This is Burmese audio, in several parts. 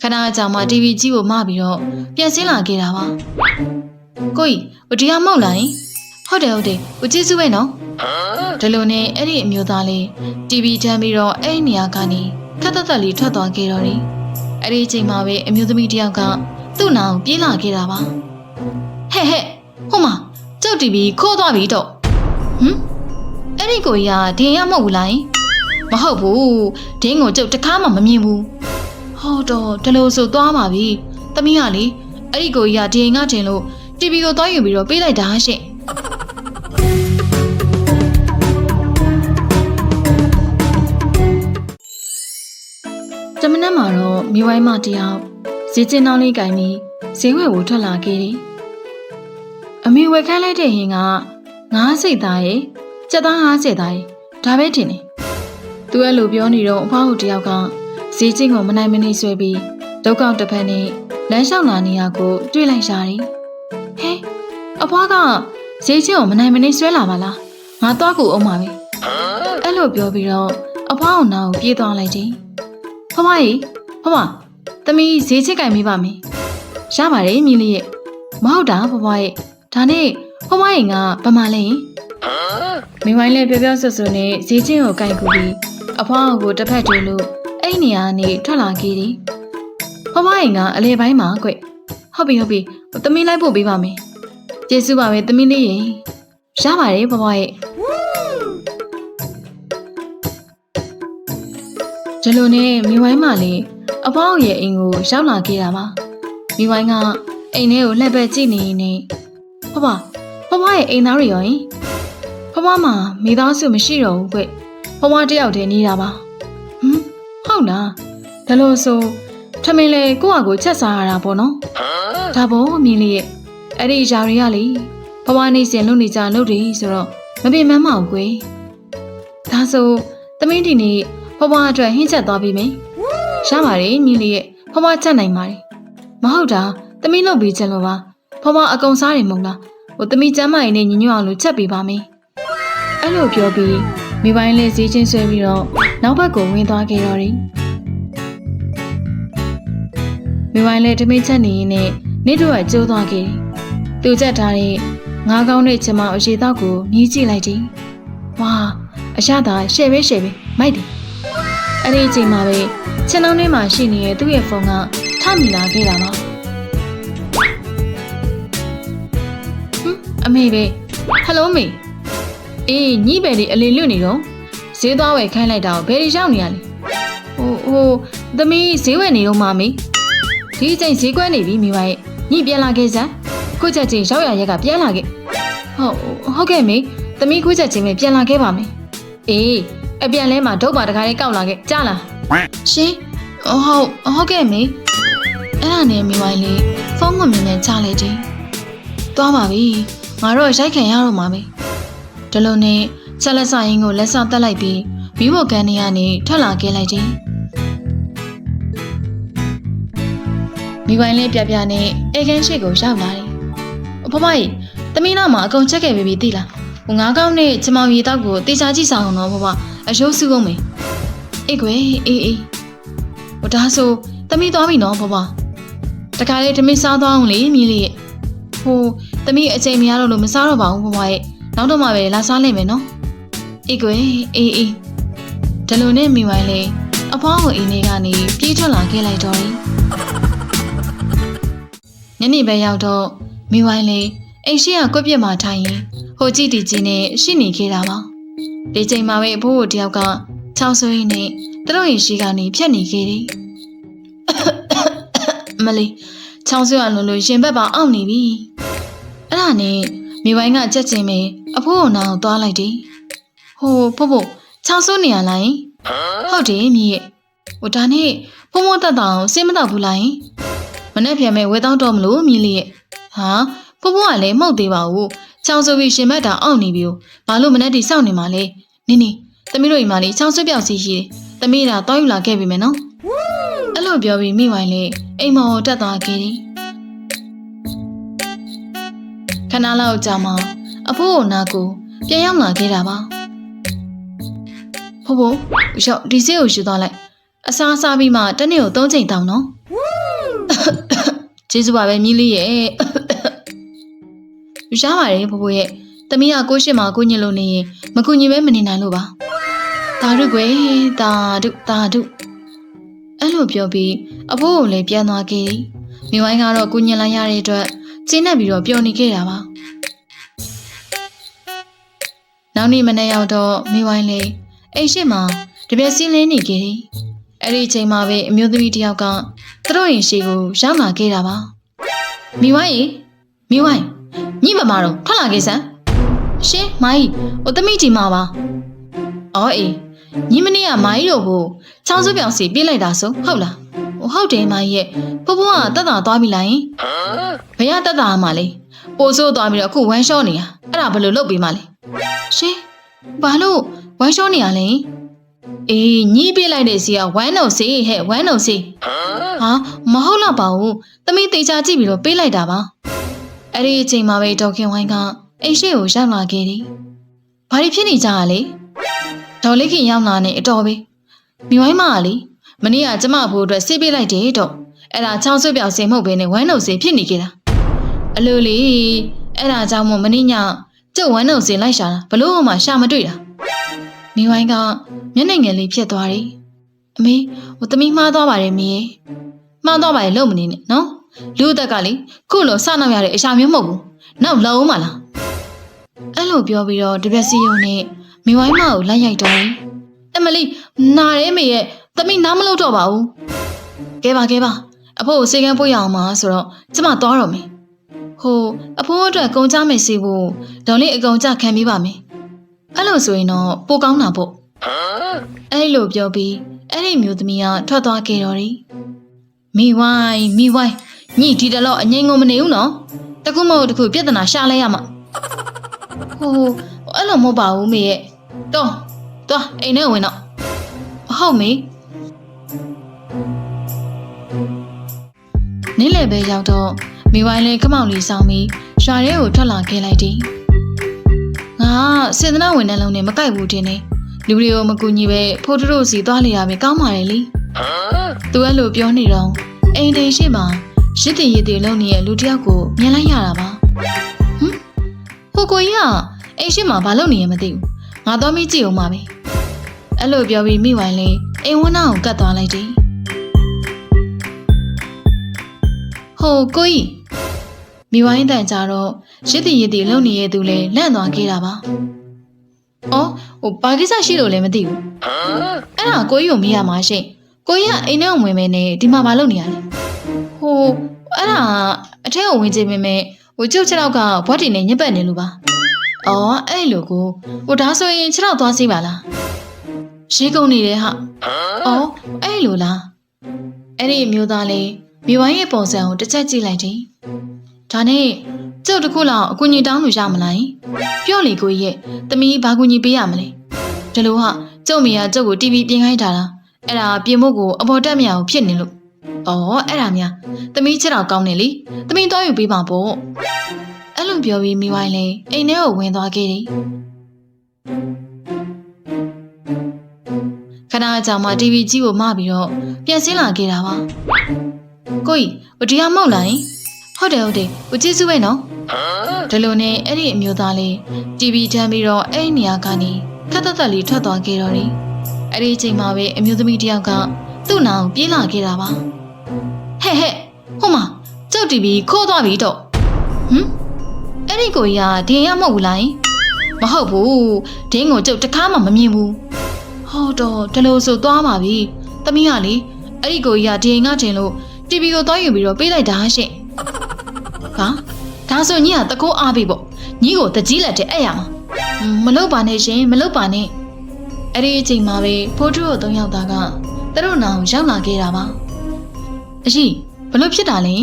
ခဏကြာမှ TV ကြီးကိုမပြီးတော့ပြန်ဆင်းလာခဲ့တာပါကိုကြီးဟိုတရားမဟုတ်လားယင်ဟုတ်တယ်ဟုတ်တယ်ဟိုကျေးဇူးပဲနော်ဒီလိုနဲ့အဲ့ဒီအမျိုးသားလေး TV တန်းပြီးတော့အဲ့ဒီနေရာကနေခက်တက်တက်လေးထွက်သွားခဲ့တော့တယ်အဲ့ဒီအချိန်မှာပဲအမျိုးသမီးတစ်ယောက်ကသူ့နာကိုပြေးလာခဲ့တာပါဟဲ့ဟဲ့ဟိုမှာကျုပ် TV ခိုးသွားပြီတော့ဟမ်အဲ့ဒီကိုကြီးကဒင်းရမဟုတ်ဘူးလားယင်မဟုတ်ဘူးဒင်းကိုကျုပ်တခါမှမမြင်ဘူး ဟုတ်တော့ဒီလိုဆိုသွားပါပြီ။သမီးကလေအဲ့ဒီကိုကြီးကဒီအိမ်ကတင်လို့ TV ကိုသွားယူပြီးတော့ပေးလိုက်တာရှင့်။တမနက်မှာတော့မိဝိုင်းမတယောက်ဈေးကျင်းနှောင်းလေးကင်ပြီးဈေးဝယ်ကိုထွက်လာခဲ့တယ်။အမေဝယ်ခိုင်းလိုက်တဲ့ဟင်ကငါးစိတ်သားရဲ့စက်သား50သားရဲ့ဒါပဲတင်တယ်။ तू အဲ့လိုပြောနေတော့အဖောက်တယောက်က ဈေးချင်းကိုမနိုင်မနေဆွဲပြီးဒုက္ခတစ်ဖက်နဲ့လမ်းလျှောက်လာနေရကိုတွေ့လိုက်ရတယ်။ဟဲအဖွားကဈေးချင်းကိုမနိုင်မနေဆွဲလာပါလား။ငါတော့ကိုအောင်ပါပဲ။အဲ့လိုပြောပြီးတော့အဖွားအောင်နာကိုပြေးသွားလိုက်တယ်။ဖမကြီးဖမသမီးဈေးချစ်ကင်မိပါမယ်။ရပါတယ်မြင်းလေးရဲ့မဟုတ်တာဖဖရဲ့ဒါနဲ့ဖမရင်ကဗမာလဲရင်မိဝိုင်းလေးပြောပြောဆွဆွနဲ့ဈေးချင်းကိုကင်ကူပြီးအဖွားအောင်ကိုတစ်ဖက်တည်းလို့ အဲ့ဒီနေရာကနေထွက်လာခဲ့တယ်။ဖဖရင်ကအလေပိုင်းမှာကွ။ဟုတ်ပြီဟုတ်ပြီ။သမီးလိုက်ဖို့ပေးပါမယ်။ကျေးဇူးပါပဲသမီးလေးရေ။ရပါတယ်ဖဖရဲ့။ဒီလိုနဲ့မိဝိုင်းမလေးအဖောက်ရဲ့အိမ်ကိုရောက်လာခဲ့တာပါ။မိဝိုင်းကအိမ်ထဲကိုလှည့်ပတ်ကြည့်နေနေဖဖဖဖရဲ့အိမ်သားတွေရောရင်ဖဖမှာမိသားစုမရှိတော့ဘူးကွ။ဖဖတယောက်တည်းနေတာပါ။ဟမ် ဟုတ်လားဒါလို့ဆိုထမင်းလေကိုယ့်အကိုချက်စားရတာပေါ့နော်ဒါပေါ့မြင်လေးရဲ့အဲ့ဒီຢာတွေကလေဘဝနေစဉ်လုပ်နေကြလုပ်တယ်ဆိုတော့မပင်မမအောင်ကွယ်ဒါဆိုသမင်းဒီနေ့ဘဝအတွက်ဟင်းချက်သွားပြီမယ်ရပါတယ်မြင်လေးရဲ့ဘဝချက်နိုင်ပါတယ်မဟုတ်တာသမီးလုပ်ပြီးချက်လို့ပါဘဝအကုံစားတယ်မဟုတ်လားဟိုသမီးကျမ်းမာရင်နဲ့ညညွတ်အောင်လို့ချက်ပေးပါမယ်အဲ့လိုပြောပြီး မိပိုင်းလေးဈေးချင်းဆွဲပြီးတော့နောက်ဘက်ကိုဝင်သွားခဲ့တော့တယ်မိပိုင်းလေးတမင်းချက်နေရင်နဲ့နေတော့ကကျိုးသွားခဲ့တယ်သူချက်ထားတဲ့ငါးကောင်းတဲ့ချမအရှိတော့ကိုမြည်ကြည့်လိုက်တယ်ဝါအရသာရှယ်ပဲရှယ်ပဲမိုက်တယ်အဲ့ဒီအချိန်မှာပဲခြံနှောင်းထဲမှာရှိနေတဲ့သူ့ရဲ့ဖုန်းကထမိလာခဲ့တာပါဟမ်အမေပဲဟယ်လိုမေ အေးညီးပဲလေးအလီလွတ်နေတော့ဈေးသွားဝယ်ခိုင်းလိုက်တာကိုဘယ်ရီရောက်နေရလဲဟိုဟိုသမီးဈေးဝယ်နေတော့မှမေဒီအချိန်ဈေးကွက်နေပြီမိမရဲ့ညိပြန်လာခဲ့စမ်းခုချက်ချင်းရောက်ရရက်ကပြန်လာခဲ့ဟုတ်ဟုတ်ကဲ့မေသမီးခုချက်ချင်းပဲပြန်လာခဲ့ပါမယ်အေးအပြန်လဲမှာဒုတ်ပါတခါလေးကောက်လာခဲ့ကြားလားရှင်ဟုတ်ဟုတ်ကဲ့မေအဲ့ဒါနဲ့မိမလေးဖုန်းကမြင်နေကြားလိုက်တယ်သွားပါပြီငါတို့ရိုက်ခံရတော့မှာပဲ ဒီလိုနဲ့ချက်လက်စရင်ကိုလက်စတက်လိုက်ပြီးမိဖို့ကန်နေရနေထွက်လာခဲ့လိုက်တယ်။မိပိုင်လေးပြပြနဲ့အေခန်းရှိကိုရောက်လာတယ်။အဖဖကြီးသမီးနောက်မှာအကုန်ချက်ခဲ့ပြီပြီသိလား။ဟိုငါးကောင်းနဲ့ချမောင်ရီတောက်ကိုတေချာကြည့်ဆောင်အောင်တော့ဖဖအယိုးစုကုန်မယ်။အေးကွယ်အေးအေးဟိုဒါဆိုသမီးသွားပြီနော်ဖဖ။တခါလေးသမီးစားသွားအောင်လေမြည်လေးရဲ့ဟိုသမီးအချိန်မရတော့လို့မစားတော့ပါဘူးဖဖရဲ့ နောက်တော့မှပဲလာစားလိုက်မယ်နော်။အေးကွယ်အေးအေးဒါလိုနဲ့မိဝိုင်းလေအဖွားကိုအိမ်ထဲကနေပြေးထွက်လာခဲ့လိုက်တော့တယ်ညနေပဲရောက်တော့မိဝိုင်းလေအိမ်ရှိကကွက်ပြက်မှာထိုင်ရင်ဟိုကြည့်တီကြီးနဲ့ရှိနေခဲ့တာပါဒီချိန်မှာပဲအဖိုးကိုတယောက်ကချောင်းဆွေးနဲ့သူတို့ရင်ရှိကနေဖြတ်နေခဲ့တယ်မလေးချောင်းဆွေးကလုံးလို့ရင်ဘက်ပါအောင့်နေပြီအဲ့ဒါနဲ့ မိဝိုင်းကကြက်ချင်ပဲအဖိုးကိုနာကိုသွားလိုက်တယ်ဟိုဖို့ဖို့ချောင်းစိုးနေရလားယင်ဟုတ်တယ်မြည်ရဲ့ဟိုဒါနဲ့ဖုံဖုံတက်တောင်စင်းမတော့ဘူးလားယင်မနေ့ပြန်မဲ့ဝဲတောင်းတော့မလို့မြည်လေးရဲ့ဟာဖုံဖုံကလည်းမှုတ်သေးပါဘူးချောင်းဆိုပြီးရှင်မက်တာအောင့်နေပြီဘာလို့မနေ့တိစောင့်နေမှာလဲနင်းနီသမီးတို့အိမ်မှာလေချောင်းဆွပြောက်စီရှိတယ်သမီးဒါတောင်းယူလာခဲ့ပြီမယ်နော်အဲ့လိုပြောပြီးမိဝိုင်းလေအိမ်မော်တက်သွားခဲ့တယ် ဏလောက်ကြာမှအဖိုးကိုနာကိုပြန်ရောက်လာခဲ့တာပါဖိုးဖိုးရောက်ဒီဆေးကိုယူသွားလိုက်အစားစားပြီးမှတစ်နေ့ကို၃ချိန်တောင်းနော်ကျေးဇူးပါပဲမြည်လေးရဲ့ရှားပါတယ်ဘဘရဲ့တမီးကကိုရှိမှာကိုညစ်လို့နေရင်မကူညီပဲမနေနိုင်လို့ပါတာရုကွယ်တာဒုတာဒုအဲ့လိုပြောပြီးအဖိုးကိုလည်းပြန်သွားခဲ့တယ်မိဝိုင်းကတော့ကိုညစ်လိုက်ရတဲ့အတွက် ကျင်းနေပြီးတော့ပျော်နေခဲ့တာပါနောက်နေ့မနေ့ရောက်တော့မိဝိုင်းလေးအိမ်ရှိမှာတပြက်စင်းလင်းနေခဲ့တယ်အဲ့ဒီအချိန်မှာပဲအမျိုးသမီးတစ်ယောက်ကသူတို့ရင်ရှိကိုရောက်လာခဲ့တာပါမိဝိုင်းရေမိဝိုင်းညီမမတော့ထွက်လာခဲ့စမ်းရှင်မိုင်းဟိုသမီးကြီးမပါအော်အေး ညီမနေ့ကမိုင်းတို့ကိုချောင်းစုပြောင်စီပြေးလိုက်တာဆိုဟုတ်လားဟိုဟုတ်တယ်မိုင်းရဲ့ဖဖကတက်တာသွားပြီလားယင်ဘယ်ရတက်တာမှလဲပိုဆိုးသွားပြီးတော့အခုဝမ်းလျှောနေရအဲ့ဒါဘယ်လိုလုပ်ပြီးမှလဲရှင်ဘာလို့ဝမ်းလျှောနေရလဲအေးညီးပြေးလိုက်တဲ့စီကဝမ်းတော့စီဟဲ့ဝမ်းတော့စီဟာမဟုတ်တော့ပါဘူးသမီးတေချာကြည့်ပြီးတော့ပေးလိုက်တာပါအဲ့ဒီအချိန်မှာပဲဒေါက်ခင်ဝိုင်းကအိမ်ရှိကိုရောက်လာခဲ့တယ်ဘာတွေဖြစ်နေကြရလဲ ဒေါ်လေးခင်ရောက်လာနေအတော်ပဲမိဝိုင်းမကလေမနေ့ကကျမဖို့အတွက်ဆေးပေးလိုက်တယ်တော့အဲ့ဒါချောင်းဆွပြောင်စင်မဟုတ်ဘဲနဲ့ဝမ်းတော့စီဖြစ်နေကြတာအလိုလေအဲ့ဒါကြောင့်မို့မနေ့ညကျုပ်ဝမ်းတော့စီလိုက်ရှာတာဘလို့မှရှာမတွေ့တာမိဝိုင်းကမျက်နှာငယ်လေးဖြစ်သွားတယ်အမေဟိုသမီးမှားသွားပါတယ်မေရဲ့မှားသွားပါတယ်လုံမနေနဲ့နော်လူအသက်ကလေခုလိုစနောက်ရတဲ့အရာမျိုးမဟုတ်ဘူးနောက်လုံအောင်မလားအဲ့လိုပြောပြီးတော့တပြက်စီယုံနဲ့ မိဝိုင်းမကိုလိုက်ရိုက်တော့တယ်အမလီနာရဲမေရဲ့သမီးနားမလို့တော့ပါဘူးကဲပါကဲပါအဖိုးကိုစေကန်းပွေးရအောင်ပါဆိုတော့ကျမသွားတော့မယ်ဟိုအဖိုးအတွက်ကုန်ကြမယ်စီဖို့ဒေါ်လေးအကုန်ကြခံပေးပါမယ်အဲ့လိုဆိုရင်တော့ပိုကောင်းတာပေါ့အဲ့လိုပြောပြီးအဲ့ဒီမျိုးသမီးကထွက်သွားခဲ့တော့တယ်မိဝိုင်းမိဝိုင်းညဒီတလော့အငိမ့်ငုံမနေဘူးနော်တခုမဟုတ်တခုပြဿနာရှာလဲရမှာဟိုအဲ့လိုမဟုတ်ပါဘူးမေရဲ့ တော့တော့အိမ်ထဲဝင်တော့ဟုတ်မေနေ့လယ်ပဲရောက်တော့မိဝိုင်းလေးခမောင်လေးဆောင်ပြီးရွာထဲကိုထွက်လာခဲ့လိုက်တယ်ငါစေတနာဝန်ထမ်းလုံးနဲ့မကိုက်ဘူးတင်နေလူတွေကိုမကူညီပဲဖိုးတို့စီသွားလေရပဲကောင်းပါတယ်လေသူအဲ့လိုပြောနေတော့အိမ်တိန်ရှိမှရစ်တင်ရစ်တင်လုံနေတဲ့လူတစ်ယောက်ကိုမြင်လိုက်ရတာပါဟမ်ဟိုကိုကြီးကအိမ်ရှိမှဘာလုပ်နေရမသိဘူး ငါတော့မိကြည့်အောင်ပါပဲအဲ့လိုပြောပြီးမိဝိုင်းလေးအိမ်ဝန်းသားကိုကတ်သွားလိုက်တယ်ဟိုကိုကြီးမိဝိုင်းတန်ကြတော့ရစ်တင်ရစ်တင်လုံနေတဲ့သူလဲလန့်သွားခဲ့တာပါအော်ဟိုဘာကိစ္စရှိလို့လဲမသိဘူးအဲ့ဒါကိုကြီးကိုမေးရမှာရှင့်ကိုကြီးကအိမ်ထဲကိုဝင်မယ်နဲ့ဒီမှာမလုပ်နေရလဲဟိုအဲ့ဒါအထက်ကိုဝင်ကြည့်မိမယ်ဟိုကျုပ်ခြေထောက်ကဘွက်တင်နဲ့ညက်ပတ်နေလို့ပါ အော်အဲ့လိုကိုဟိုဒါဆိုရင်ခြေထောက်သွားစီးပါလားရေကုန်နေတယ်ဟာအော်အဲ့လိုလားအဲ့ဒီအမျိုးသားလေးမိဝိုင်းရဲ့ပုံစံကိုတစ်ချက်ကြည့်လိုက်တယ်ဒါနဲ့ကျုပ်တခုလောက်အကူကြီးတောင်းလို့ရမလားပြောလေကိုကြီးရဲ့တမီးဘာကူညီပေးရမလဲဒီလိုဟာကျုပ်မိကကျုပ်ကို TV ပြင်ခိုင်းတာလားအဲ့ဒါပြင်ဖို့ကိုအပေါ်တက်မရအောင်ဖြစ်နေလို့ဩအဲ့ဒါများတမီးချက်တော့ကောင်းနေလေတမီးသွားယူပေးပါပေါ့ အဲ့လိုပြောပြီးမိဝိုင်းလေအိမ်ထဲကိုဝင်သွားခဲ့တယ်ခဏကြာမှ TV ကြီးကိုမပြီးတော့ပြန်ဆင်းလာခဲ့တာပါကိုကြီးဟိုတရားမဟုတ်လားဟုတ်တယ်ဟုတ်တယ်ဟိုကျေးဇူးပဲနော်ဒီလိုနဲ့အဲ့ဒီအမျိုးသားလေး TV ထမ်းပြီးတော့အဲ့ဒီနေရာကနေခက်သက်သက်လေးထွက်သွားခဲ့တော့တယ်အဲ့ဒီအချိန်မှာပဲအမျိုးသမီးတစ်ယောက်ကသူ့နာကိုပြေးလာခဲ့တာပါဟဲ့ဟဲ့ဟိုမှာကျုပ် TV ခိုးသွားပြီတော့ဟမ် အဲ့ဒီကိုကြီးကဒင်းရမဟုတ်ဘူးလားမဟုတ်ဘူးဒင်းကိုကျုပ်တခါမှမမြင်ဘူးဟုတ်တော့ဒီလိုဆိုသွားပါပြီသမီးကလေအဲ့ဒီကိုကြီးကဒင်းကတင်လို့ TV ကိုသွားယူပြီးတော့ပေးလိုက်တာရှင့်ဟာဒါဆိုညီကတကိုးအားပြီပေါ့ညီကိုတကြီးလက်တဲ့အဲ့ရမှာမလုပ်ပါနဲ့ရှင်မလုပ်ပါနဲ့အဲ့ဒီအချိန်မှာပဲဖိုးထုတို့သုံးယောက်သားကသူတို့နောင်ရောက်လာခဲ့တာပါအရှိဘလို့ဖြစ်တာလဲ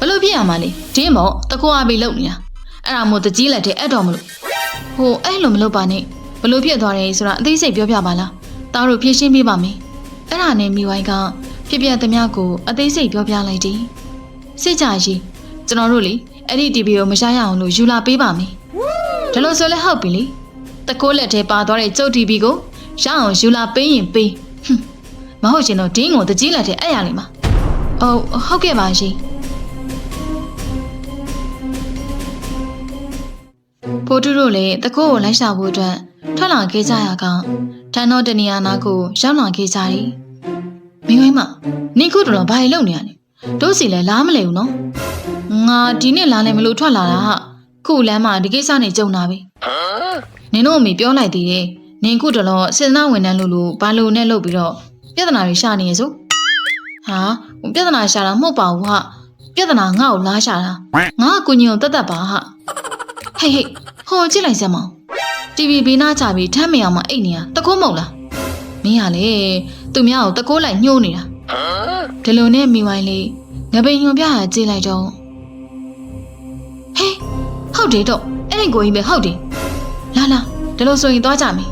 ဘလို့ဖြစ်ရမှာလဲဒင်းပေါ့တကိုးအားပြီလုပ်နေတာ အဲ့ဒါမို့တကြီးလက်တဲ့အဲ့တော့မလို့ဟိုအဲ့လိုမလုပ်ပါနဲ့ဘလို့ဖြစ်သွားတယ်ဆိုတာအသေးစိတ်ပြောပြပါလားတားတို့ဖြည့်ရှင်းပေးပါမယ်အဲ့ဒါနဲ့မိဝိုင်းကဖြစ်ပြသမျှကိုအသေးစိတ်ပြောပြလိုက်တယ်စိတ်ကြရှိကျွန်တော်တို့လေအဲ့ဒီ TV ကိုမရှားရအောင်လို့ယူလာပေးပါမယ်ဒါလို့ဆိုလဲဟုတ်ပြီလေတကိုးလက်ထဲပါသွားတဲ့ကျုပ် TV ကိုရအောင်ယူလာပေးရင်ပေးဟွန်းမဟုတ်ရှင်တော့ဒင်းကိုတကြီးလက်ထဲအဲ့ရလိမ့်မှာအော်ဟုတ်ကဲ့ပါရှင် တို့လည်းတကိုးကိုလိုက်ရှာဖို့အတွက်ထွက်လာခဲ့ကြရကောင်တန်တော့တနေရာနာကိုရောက်လာခဲ့ကြတယ်မိဝိုင်းမနင်ခုတော်ဘာလို့လုပ်နေရလဲတို့စီလည်းလားမလဲဘူးနော်ငါဒီနေ့လာလဲမလို့ထွက်လာတာဟာခုလမ်းမှာဒီကိစ္စနဲ့ကြုံတာပဲနင်တို့အမေပြောလိုက်သေးတယ်နင်ခုတော်တော့စေတနာဝန်ထမ်းလို့လို့ဘာလို့နဲ့လုပ်ပြီးတော့ပြဿနာတွေရှာနေရစို့ဟာပြဿနာရှာတာမဟုတ်ပါဘူးဟာပြဿနာငါ့ကိုလားရှာတာငါကကိုကြီးကိုတတ်တတ်ပါဟာ ဟေးဟေးဟိုကြည့်လိုက်စမ်းမအောင် TV ဘေးနားချပြီးထမ်းမရအောင်မအိတ်နေရတကိုးမဟုတ်လားမင်းကလေသူများကိုတကိုးလိုက်ညှိုးနေတာဒီလိုနဲ့မိဝိုင်းလေးငပိန်ညွန်ပြရကြည့်လိုက်တော့ဟေးဟုတ်တယ်တော့အဲ့ဒီကိုကြီးပဲဟုတ်တယ်လာလာဒီလိုဆိုရင်သွားကြမယ်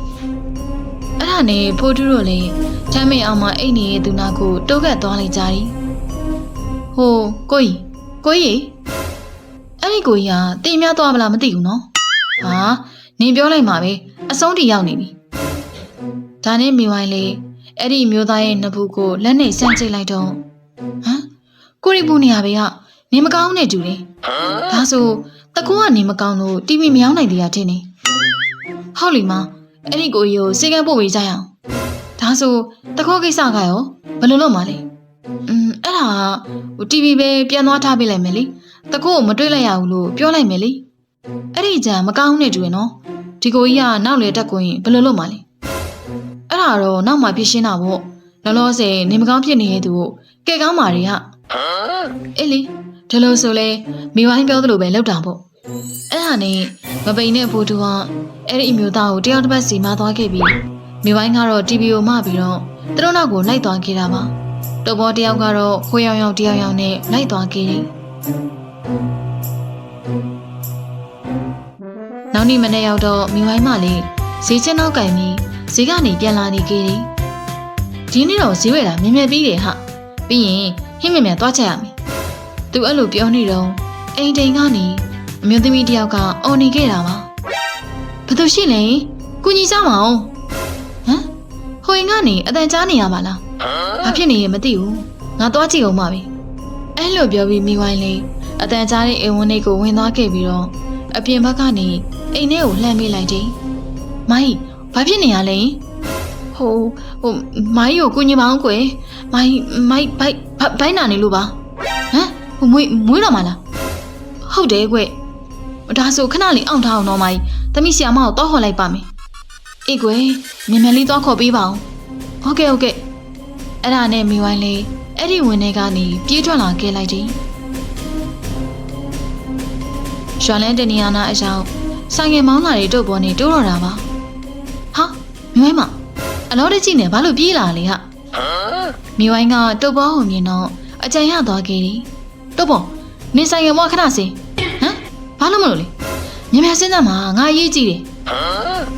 အဲ့ဒါနဲ့ဖိုးတူးတို့လည်းထမ်းမရအောင်မအိတ်နေတဲ့သူနာကိုတိုးကပ်သွားလိုက်ကြတယ်ဟိုကိုကြီးကိုကြီးအဲ့ ဒီကိုကြီးကတင်များသွားမလားမသိဘူးနော်ဟာနင်ပြောလိုက်မှာပဲအဆုံးထိရောက်နေပြီဒါနဲ့မိဝိုင်းလေးအဲ့ဒီမျိုးသားရဲ့နဖူးကိုလက်နဲ့ဆန့်ကျိတ်လိုက်တော့ဟမ်ကိုရီပူနေရပဲကနေမကောင်းနဲ့တူတယ်ဒါဆိုတကူကနေမကောင်းလို့တီဗီမရောင်းနိုင်သေးတာထင်နေဟုတ်လီမအဲ့ဒီကိုကြီးကိုစေကန်းပို့ပေးကြရအောင်ဒါဆိုတကောကိစ္စကရောဘယ်လိုလုပ်မှာလဲอืมအဲ့ဒါဟိုတီဗီပဲပြန်သွားထားပေးလိုက်မယ်လေ တကောကိုမတွေ့လိုက်ရဘူးလို့ပြောလိုက်မယ်လေအဲ့ဒီကြံမကောင်းနဲ့တူရနော်ဒီကိုကြီးကနောက်လေတက်ကိုရင်ဘယ်လိုလုပ်မှာလဲအဲ့ဒါတော့နောက်မှဖြစ်ရှင်းတာပေါ့လောလောဆယ်နေမကောင်းဖြစ်နေတဲ့သူကိုကဲကောင်းပါတွေကအေးလေဒီလိုဆိုလဲမိဝိုင်းပြောသလိုပဲလောက်တာပေါ့အဲ့ဒါနဲ့မပိန်တဲ့ဖိုးတူကအဲ့ဒီအမျိုးသားကိုတယောက်တစ်ပတ်စီမသွားခဲ့ပြီးမိဝိုင်းကတော့ TV ကိုမှပြီးတော့သူတို့နောက်ကိုလိုက်သွားခဲ့တာပါတော်ဘောတယောက်ကတော့ခွေးရောင်ရောင်တယောက်ရောင်နဲ့လိုက်သွားခဲ့တယ် နောက်နေ့မနေ့ရောက်တော့မိဝိုင်းမလေးဈေးချင်းနောက်ကင်ပြီးဈေးကနေပြန်လာနေခဲ့တယ်။ဒီနေ့တော့ဈေးဝယ်တာမြင်မြင်ပြီးတယ်ဟာ။ပြီးရင်ဟင်းမြင်မြင်သွားချက်ရမယ်။သူအဲ့လိုပြောနေတော့အိမ်တိန်ကနေအမျိုးသမီးတစ်ယောက်ကအော်နေခဲ့တာပါ။ဘာလို့ရှိလဲ။ကိုကြီးစားမအောင်။ဟမ်ဟိုရင်ကနေအတန်ကြားနေရပါလား။ဘာဖြစ်နေရမသိဘူး။ငါသွားကြည့်အောင်ပါပဲ။အဲ့လိုပြောပြီးမိဝိုင်းလေး အတန်ကြားတဲ့အိမ်ဝန်းလေးကိုဝင်သွားခဲ့ပြီးတော့အပြင်ဘက်ကနေအိမ်ထဲကိုလှမ်းပေးလိုက်တယ်။မိုင်းဘာဖြစ်နေရလဲ။ဟိုဟိုမိုင်းကိုကိုညင်ပါအောင်ကွယ်။မိုင်းမိုင်းဘိုက်ဘဘိုင်းနာနေလို့ပါ။ဟမ်ဟိုမွေးမွေးတော့မလား။ဟုတ်တယ်ကွယ်။ဒါဆိုခဏလေးအောင်ထားအောင်တော့မိုင်း။တမိဆီယာမကိုတော့ဟော်လိုက်ပါမယ်။အေးကွယ်မြန်မြန်လေးတော့ခေါ်ပေးပါအောင်။ဟုတ်ကဲ့ဟုတ်ကဲ့။အဲ့ဒါနဲ့မိဝိုင်းလေးအဲ့ဒီဝင်ထဲကနေပြေးထွက်လာခဲ့လိုက်တယ်။ ရွှန်လန်းတနေရနာအရောက်ဆိုင်ငယ်မောင်းလာတဲ့တုပ်ပေါ်နေတိုးတော့တာပါဟာမိဝိုင်းမအလောတကြီးနဲ့ဘာလို့ပြေးလာလဲဟာမိဝိုင်းကတုပ်ပေါ်ကိုမြင်တော့အကြံရသွားခဲ့တယ်တုပ်ပေါ်နေဆိုင်ငယ်မောခဏစင်ဟမ်ဘာလို့မလို့လဲမြင်မြစဉ်းစားမှာငါရေးကြည့်တယ်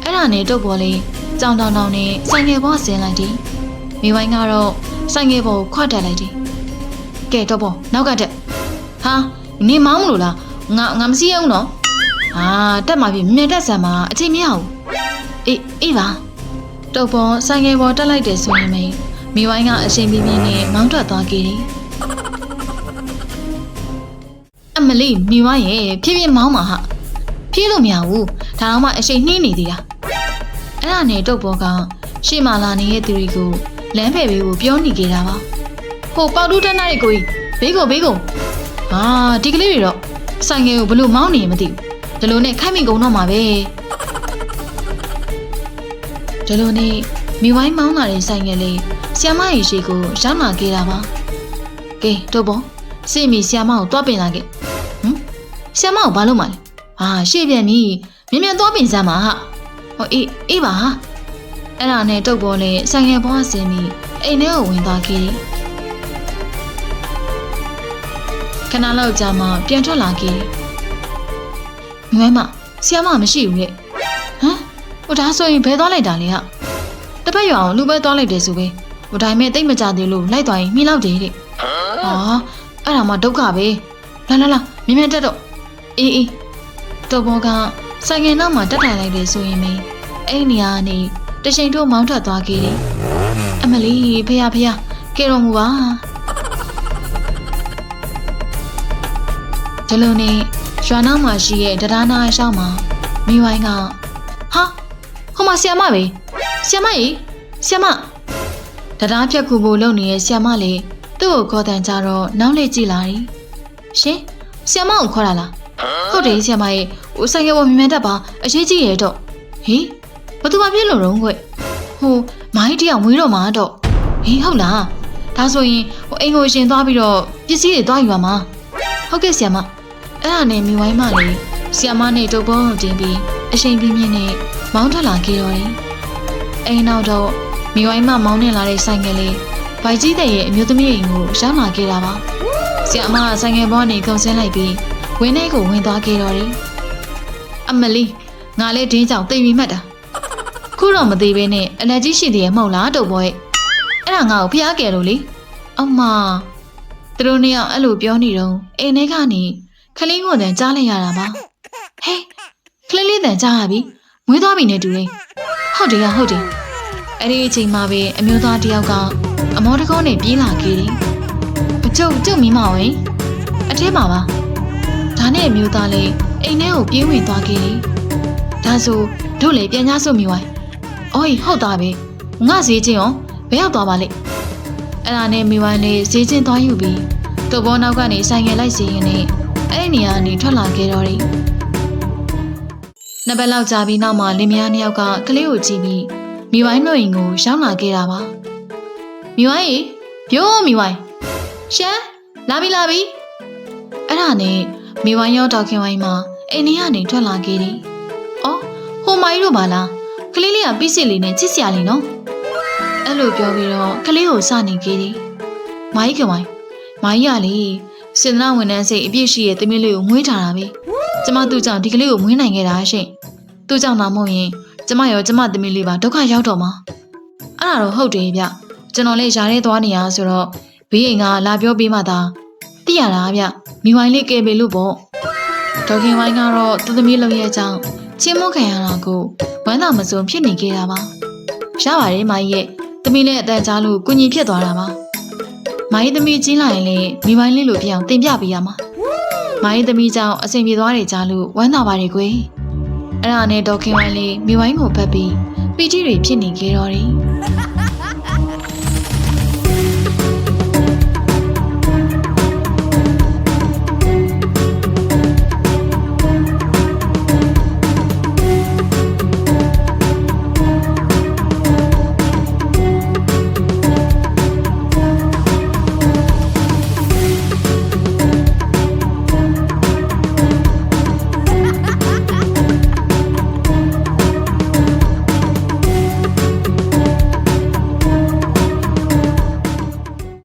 အဲ့ဒါနဲ့တုပ်ပေါ်လေးကြောင်တောင်တောင်နဲ့ဆိုင်ငယ်ပေါ်ဆင်းလိုက်တယ်မိဝိုင်းကတော့ဆိုင်ငယ်ပေါ်ကိုခွတ်တက်လိုက်တယ်ကဲတုပ်ပေါ်နောက်ကတက်ဟာနေမောင်းမလို့လား ငါငါမစီးအောင်နော်ဟာတက်မှာပြီမြင်တက်ဆံမှာအချိန်မရဘူးအေးအေးပါတုပ်ပေါ်ဆိုင်ငယ်ပေါ်တက်လိုက်တယ်ဆိုရင်မိမိဝိုင်းကအချိန်ပြင်းပြင်းနဲ့မောင်းထွက်သွားခဲ့တယ်အမလေးမိဝိုင်းရဲ့ဖြည်းဖြည်းမောင်းပါဟာဖြည်းလို့မရဘူးဒါတော့မှအချိန်နှင်းနေသေးတာအဲ့ဒါနဲ့တုပ်ပေါ်ကရှေ့မှာလာနေတဲ့သူတွေကိုလမ်းဖယ်ပေးဖို့ပြောနေကြတာပါဟိုပေါတူးတန်းတဲ့ကိုကြီးဘေးကိုဘေးကိုဟာဒီကလေးတွေတော့ ဆိုင်ငယ်ကိုဘလို့မောင်းနေရင်မသိဘူးဒီလိုနဲ့ခိုက်မိကုန်တော့မှာပဲဒီလိုနဲ့မိဝိုင်းမောင်းလာတဲ့ဆိုင်ငယ်လေးဆီယမရဲ့ရှိကိုရောက်လာခဲ့တာပါကဲတို့ပေါ့စိတ်မီဆီယမကိုတွားပင်လာခဲ့ဟမ်ဆီယမကိုဘာလုပ်မှလဲဟာရှေ့ပြန်ပြီမြင်မြန်တွားပင်စမ်းပါဟာဟောအေးအေးပါဟာအဲ့ဒါနဲ့တုတ်ပေါ်လဲဆိုင်ငယ်ပေါ်ဆင်းပြီးအိမ်ထဲကိုဝင်သွားခဲ့တယ် ခဏလောက်ကြာမှပြန်ထွက်လာခဲ့တယ်။မြွေးမဆီယမမရှိဘူးရဲ့။ဟမ်ဟိုဒါဆိုရင်ဘယ်သွားလိုက်တာလဲဟာ။တစ်ဖက်ရွာအောင်လူပဲသွားလိုက်တယ်ဆိုပဲ။ဟိုဒါပေမဲ့တိတ်မကြသေးလို့လိုက်သွားရင်မြင်လောက်တယ်တဲ့။ဟာအဲ့ဒါမှဒုက္ခပဲ။လာလာလာမြင်မြင်တက်တော့အေးအေးတော်ဘောကဆိုင်ငယ်နောက်မှာတက်ထိုင်လိုက်တယ်ဆိုရင်မင်းအဲ့နေရာကနေတချိန်ထိုးမောင်းထွက်သွားခဲ့တယ်။အမလီဖေရဖေရကဲတော်မူပါ။ ဒီလိုနဲ့ရွာနောက်မှာရှိတဲ့တရားနာအရှောက်မှာမိဝိုင်းကဟာဟိုမှာဆီယမပဲဆီယမကြီးဆီယမတရားဖြတ်ခုဖို့လုပ်နေတဲ့ဆီယမလေးသူ့ကိုခေါ်တန်ကြတော့နောက်လေကြည့်လာတယ်ရှင်ဆီယမကိုခေါ်တာလားဟုတ်တယ်ဆီယမကြီးဟိုဆိုင်ကပေါ်မြင်မြန်တတ်ပါအရေးကြီးရဲ့တော့ဟေးဘာသူမှပြည့်လို့တော့ခွဟိုမိုင်းတယောက်မွေးတော့မှာတော့ဟေးဟုတ်လားဒါဆိုရင်ဟိုအိမ်ကိုရှင်သွားပြီးတော့ပစ္စည်းတွေသွားယူပါမှာဟုတ်ကဲ့ဆီယမ အဲ့ဒါနဲ့မိဝိုင်းမလေးဆီယမနဲ့တုပ်ပုံးကိုတင်ပြီးအချိန်ပြင်းပြင်းနဲ့မောင်းထွက်လာခဲ့တော့တယ်အိမ်နောက်တော့မိဝိုင်းမမောင်းနေလာတဲ့ဆိုင်ကလေးဗိုက်ကြီးတဲ့ရဲ့အမျိုးသမီးအိမ်ကိုရောက်လာခဲ့တာပါဆီယမကဆိုင်ငယ်ပေါ်ကနေခုန်ဆင်းလိုက်ပြီးဝင်းထဲကိုဝင်သွားခဲ့တော့တယ်အမလီငါလည်းဒင်းကြောင်တိတ်ပြီးမှတ်တာခုတော့မသေးဘဲနဲ့အလက်ကြီးရှိသေးရဲ့မဟုတ်လားတုပ်ပေါ်ရဲ့အဲ့ဒါငါ့ကိုဖျားကြလို့လေအမသူတို့နှစ်ယောက်အဲ့လိုပြောနေတော့အိမ်ထဲကနေ ခလင်းကိုတန်ကြားလိုက်ရတာပါဟဲ့ခလင်းလေးတန်ကြားရပြီမွေးသွားပြီနဲ့တူတယ်ဟုတ်တယ်ဟုတ်တယ်အဲ့ဒီအချိန်မှာပဲအမျိုးသားတစ်ယောက်ကအမောတကောနဲ့ပြေးလာခဲ့တယ်အကျုပ်ကျုပ်မိမဝင်အထဲမှာပါဒါနဲ့အမျိုးသားလေးအိမ်ထဲကိုပြေးဝင်သွားခဲ့တယ်ဒါဆိုတို့လေပြန်냐ဆုမိဝိုင်းအော်ဟုတ်တာပဲငါဈေးချင်းရောဘယ်ရောက်သွားပါလိမ့်အဲ့ဒါနဲ့မိဝိုင်းလေးဈေးချင်းသွားယူပြီးတုပ်ဘောနောက်ကနေဆိုင်ငယ်လိုက်စီရင်နဲ့ အဲ့ဒီနေရာကနေထွက်လာခဲ့တော့တယ်နှစ်ပတ်လောက်ကြာပြီးနောက်မှာလင်မယားနှစ်ယောက်ကကလေးကိုကြည့်ပြီးမိဝိုင်းတို့အိမ်ကိုရောက်လာခဲ့တာပါမိဝိုင်းရေပြိုးမိဝိုင်းရှမ်းလာပြီလာပြီအဲ့ဒါနဲ့မိဝိုင်းရောဒေါခင်ဝိုင်းမှာအိမ်ထဲကနေထွက်လာခဲ့တယ်အော်ဟိုမိုင်းတို့ပါလားကလေးလေးကပြစ်စစ်လေးနဲ့ချစ်စရာလေးနော်အဲ့လိုပြောပြီးတော့ကလေးကိုစနေခဲ့တယ်မိုင်းခင်ဝိုင်းမိုင်းရလေ စေတနာဝန်ထမ်းစိတ်အပြည့်ရှိရဲ့သမီးလေးကိုမွေးထားတာပဲကျမသူ့ကြောင့်ဒီကလေးကိုမွေးနိုင်ခဲ့တာရှင့်သူ့ကြောင့်သာမဟုတ်ရင်ကျမရောကျမသမီးလေးပါဒုက္ခရောက်တော့မှာအဲ့ဒါတော့ဟုတ်တယ်ဗျကျွန်တော်လည်းယားရဲသွားနေရဆိုတော့ဘေးအိမ်ကလာပြောပေးမှသာသိရတာဗျမိဝိုင်းလေးကဲပေလို့ပေါ့ဒေါခင်ဝိုင်းကတော့သူ့သမီးလုံရဲ့အကြောင်းချင်းမခံရတာကိုဝမ်းသာမစုံဖြစ်နေခဲ့တာပါရပါတယ်မကြီးရဲ့သမီးလည်းအတန်ကြားလို့ကုညီဖြစ်သွားတာပါ မကြီးသမီးကြီးလာရင်လေမိဝိုင်းလေးလိုပြအောင်တင်ပြပေးရမှာမကြီးသမီးကြောင့်အဆင်ပြေသွားတယ်ကြားလို့ဝမ်းသာပါတယ်ကွယ်အဲ့ဒါနဲ့ဒေါခင်ဝိုင်းလေးမိဝိုင်းကိုဖတ်ပြီးပီတိတွေဖြစ်နေခဲ့တော့တယ်